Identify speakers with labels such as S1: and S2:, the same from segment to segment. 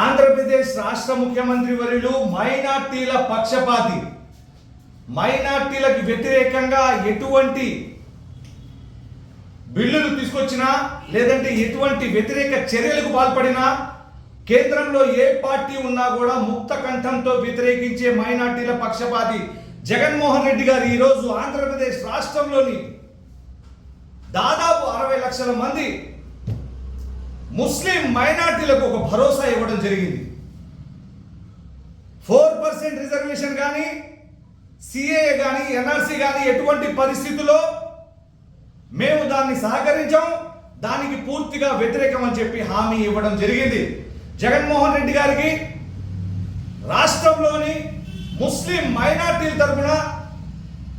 S1: ఆంధ్రప్రదేశ్ రాష్ట్ర ముఖ్యమంత్రి వర్యులు మైనార్టీల పక్షపాతి. మైనార్టీలకు వ్యతిరేకంగా ఎటువంటి బిల్లులు తీసుకొచ్చినా లేదంటే ఎటువంటి వ్యతిరేక చర్యలకు పాల్పడినా కేంద్రంలో ఏ పార్టీ ఉన్నా కూడా ముక్త కంఠంతో వ్యతిరేకించే మైనార్టీల పక్షపాతి. జగన్మోహన్ రెడ్డి గారు ఈరోజు ఆంధ్రప్రదేశ్ రాష్ట్రంలోని దాదాపు అరవై లక్షల మంది ముస్లిం మైనార్టీలకు ఒక భరోసా ఇవ్వడం జరిగింది. ఫోర్ పర్సెంట్ రిజర్వేషన్ కానీ సిఏఏ కానీ ఎన్ఆర్సీ కానీ ఎటువంటి పరిస్థితుల్లో మేము దాన్ని సహకరించాం దానికి పూర్తిగా వ్యతిరేకం అని చెప్పి హామీ ఇవ్వడం జరిగింది. జగన్మోహన్ రెడ్డి గారికి రాష్ట్రంలోని ముస్లిం మైనార్టీల తరపున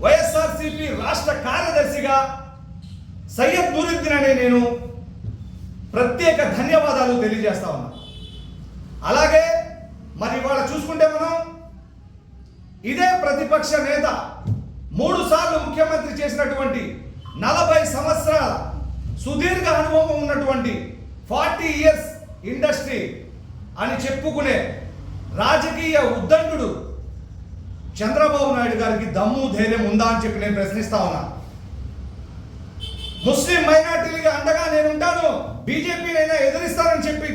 S1: వైఎస్ఆర్సీపీ రాష్ట్ర కార్యదర్శిగా సయ్యద్ నూరుద్దీన్ అనే నేను ప్రత్యేక ధన్యవాదాలు తెలియజేస్తా ఉన్నాం. అలాగే మరి ఇవాళ చూసుకుంటే మనం ఇదే ప్రతిపక్ష నేత మూడు సార్లు ముఖ్యమంత్రి చేసినటువంటి నలభై సంవత్సరాల సుదీర్ఘ అనుభవం ఉన్నటువంటి ఫార్టీ ఇయర్స్ ఇండస్ట్రీ అని చెప్పుకునే రాజకీయ ఉద్దండు చంద్రబాబు నాయుడు గారికి దమ్ము ధైర్యం ఉందా అని చెప్పి నేను ప్రశ్నిస్తా ఉన్నాను ముస్లిం మైనార్టీలుగా అండగా నేను ఉంటాను బీజేపీనైనా ఎదిరిస్తానని చెప్పి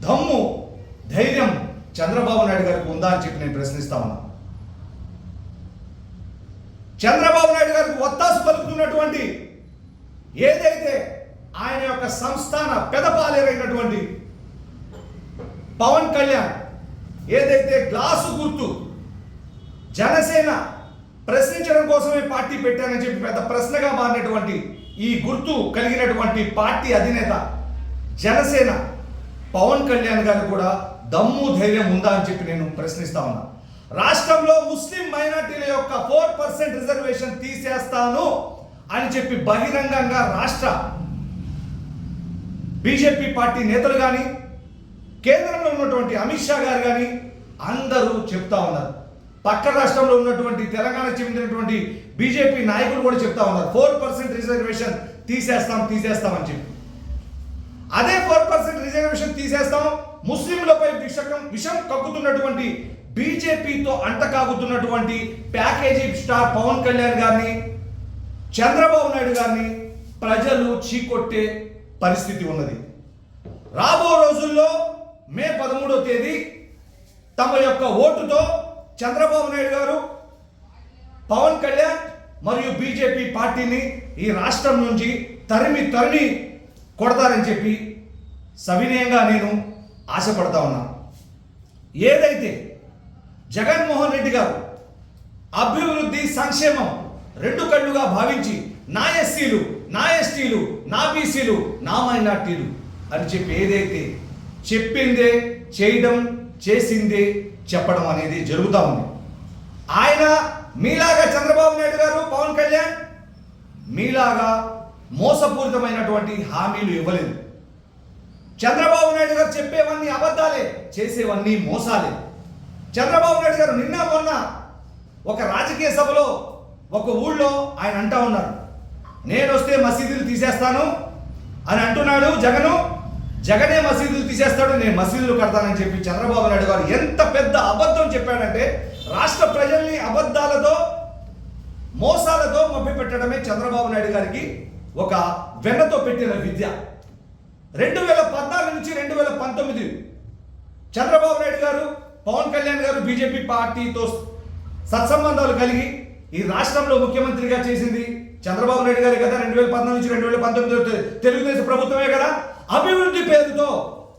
S1: దమ్ము ధైర్యం చంద్రబాబు నాయుడు గారికి ఉందా అని చెప్పి నేను ప్రశ్నిస్తా ఉన్నా. చంద్రబాబు నాయుడు గారికి ఒత్తాసు పలుకుతున్నటువంటి ఏదైతే ఆయన యొక్క సంస్థాన పెదపాలేరైనటువంటి పవన్ కళ్యాణ్ ఏదైతే గ్లాసు గుర్తు జనసేన ప్రశ్నించడం కోసమే పార్టీ పెట్టానని చెప్పి పెద్ద ప్రశ్నగా మారినటువంటి ఈ గుర్తు కలిగినటువంటి పార్టీ అధినేత జనసేన పవన్ కళ్యాణ్ గారు కూడా దమ్ము ధైర్యం ఉందా అని చెప్పి నేను ప్రశ్నిస్తా ఉన్నా. రాష్ట్రంలో ముస్లిం మైనార్టీల యొక్క ఫోర్ పర్సెంట్ రిజర్వేషన్ తీసేస్తాను అని చెప్పి బహిరంగంగా రాష్ట్ర బీజేపీ పార్టీ నేతలు కానీ కేంద్రంలో ఉన్నటువంటి అమిత్ షా గారు కానీ అందరూ చెప్తా ఉన్నారు. పక్క రాష్ట్రంలో ఉన్నటువంటి తెలంగాణ చెందినటువంటి బీజేపీ నాయకులు కూడా చెప్తా ఉన్నారు. ఫోర్ పర్సెంట్ రిజర్వేషన్ తీసేస్తాం తీసేస్తాం అని చెప్పి. అదే ఫోర్ పర్సెంట్ రిజర్వేషన్ తీసేస్తాం ముస్లింలపై విషకం విషం కక్కుతున్నటువంటి బీజేపీతో అంటకాగుతున్నటువంటి ప్యాకేజీ స్టార్ పవన్ కళ్యాణ్ గారిని చంద్రబాబు నాయుడు గారిని ప్రజలు చీకొట్టే పరిస్థితి ఉన్నది. రాబో రోజుల్లో మే పదమూడో తేదీ తమ యొక్క ఓటుతో చంద్రబాబు నాయుడు గారు పవన్ కళ్యాణ్ మరియు బీజేపీ పార్టీని ఈ రాష్ట్రం నుంచి తరిమి తరిమి కొడతారని చెప్పి సవినయంగా నేను ఆశపడతా ఉన్నాను ఏదైతే జగన్మోహన్ రెడ్డి గారు అభివృద్ధి సంక్షేమం రెండు కళ్ళుగా భావించి నా ఎస్సీలు నా ఎస్టీలు నా బీసీలు నా మైనార్టీలు అని చెప్పి ఏదైతే చెప్పిందే చేయడం చేసిందే చెప్పడం అనేది జరుగుతూ ఉంది. ఆయన మీలాగా చంద్రబాబు నాయుడు గారు పవన్ కళ్యాణ్ మీలాగా మోసపూరితమైనటువంటి హామీలు ఇవ్వలేదు. చంద్రబాబు నాయుడు గారు చెప్పేవన్నీ అబద్ధాలే చేసేవన్నీ మోసాలే. చంద్రబాబు నాయుడు గారు నిన్న మొన్న ఒక రాజకీయ సభలో ఒక ఊళ్ళో ఆయన అంటా ఉన్నారు. నేను వస్తే మసీదులు తీసేస్తాను అని అంటున్నాడు జగను. జగనే మసీదులు తీసేస్తాడు నేను మసీదులు కడతానని చెప్పి చంద్రబాబు నాయుడు గారు ఎంత పెద్ద అబద్ధం చెప్పాడంటే రాష్ట్ర ప్రజల్ని అబద్ధాలతో మోసాలతో మభ్యపెట్టడమే చంద్రబాబు నాయుడు గారికి ఒక వెన్నతో పెట్టిన విద్య. రెండు వేల పద్నాలుగు నుంచి రెండు వేల పంతొమ్మిది చంద్రబాబు నాయుడు గారు పవన్ కళ్యాణ్ గారు బీజేపీ పార్టీతో సత్సంబంధాలు కలిగి ఈ రాష్ట్రంలో ముఖ్యమంత్రిగా చేసింది చంద్రబాబు నాయుడు గారు కదా? రెండు వేల పద్నాలుగు నుంచి రెండు వేల పంతొమ్మిది తెలుగుదేశం ప్రభుత్వమే కదా? అభివృద్ధి పేరుతో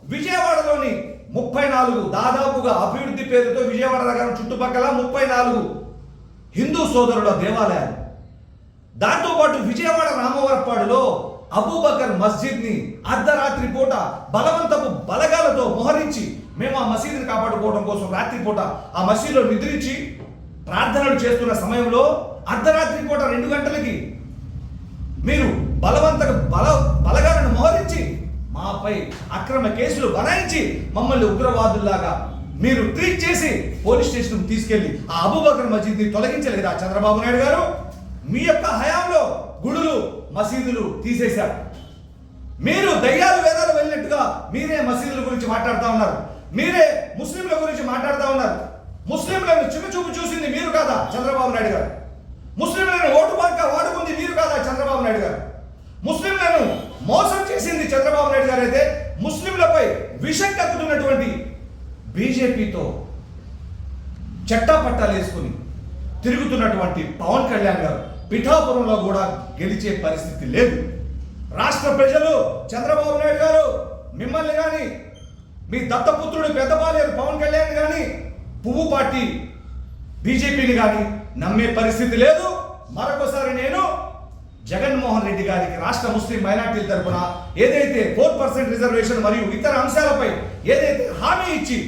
S1: విజయవాడలోని ముప్పై నాలుగు దాదాపుగా అభివృద్ధి పేరుతో విజయవాడ నగరం చుట్టుపక్కల ముప్పై నాలుగు హిందూ సోదరుల దేవాలయాలు. దాంతోపాటు విజయవాడ రామవరపాడులో అబూబకర్ మస్జిద్ని అర్ధరాత్రి పూట బలవంతపు బలగాలతో మోహరించి మేము ఆ మసీదుని కాపాడుకోవడం కోసం రాత్రిపూట ఆ మసీదులో నిద్రించి ప్రార్థనలు చేస్తున్న సమయంలో అర్ధరాత్రి పూట రెండు గంటలకి మీరు మాపై అక్రమ కేసులు బనాయించి మమ్మల్ని ఉగ్రవాదుల్లాగా మీరు ట్రీట్ చేసి పోలీస్ స్టేషన్ తీసుకెళ్ళి ఆ అబుబకర్ మసీద్ని తొలగించలేదా చంద్రబాబు నాయుడు గారు? మీ యొక్క హయాంలో గుడులు మసీదులు తీసేశారు. మీరు దయ్యాలు వేదాలు వెళ్ళినట్టుగా మీరే మసీదుల గురించి మాట్లాడుతూ ఉన్నారు. మీరే ముస్లింల గురించి మాట్లాడుతూ ఉన్నారు. ముస్లింలను చిన్న చూసింది మీరు కాదా చంద్రబాబు నాయుడు గారు? ముస్లింలను ఓటు బాగా వాడుకుంది మీరు కాదా చంద్రబాబు నాయుడు గారు? ముస్లింలను చంద్రబాబు నాయుడు గారు అయితే ముస్లింలపై విషం కక్కుతున్నటువంటి బీజేపీతో చట్టా పట్టాలు వేసుకుని తిరుగుతున్నటువంటి పవన్ కళ్యాణ్ గారు పిఠాపురంలో కూడా గెలిచే పరిస్థితి లేదు. రాష్ట్ర ప్రజలు చంద్రబాబు నాయుడు గారు మిమ్మల్ని కానీ మీ దత్తపుత్రుడు పెద్దపాలేరు పవన్ కళ్యాణ్ కానీ పువ్వు పార్టీ బీజేపీని కానీ నమ్మే పరిస్థితి లేదు. మరొకసారి నేను జగన్మోహన్ రెడ్డి గారికి రాష్ట్ర ముస్లిం మైనార్టీల తరపున ఏదైతే ఫోర్ పర్సెంట్ రిజర్వేషన్ మరియు ఇతర అంశాలపై ఏదైతే హామీ ఇచ్చి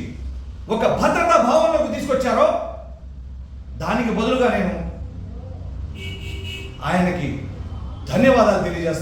S1: ఒక భద్రతా భావంలోకి తీసుకొచ్చారో దానికి బదులుగా నేను ఆయనకి ధన్యవాదాలు తెలియజేస్తాను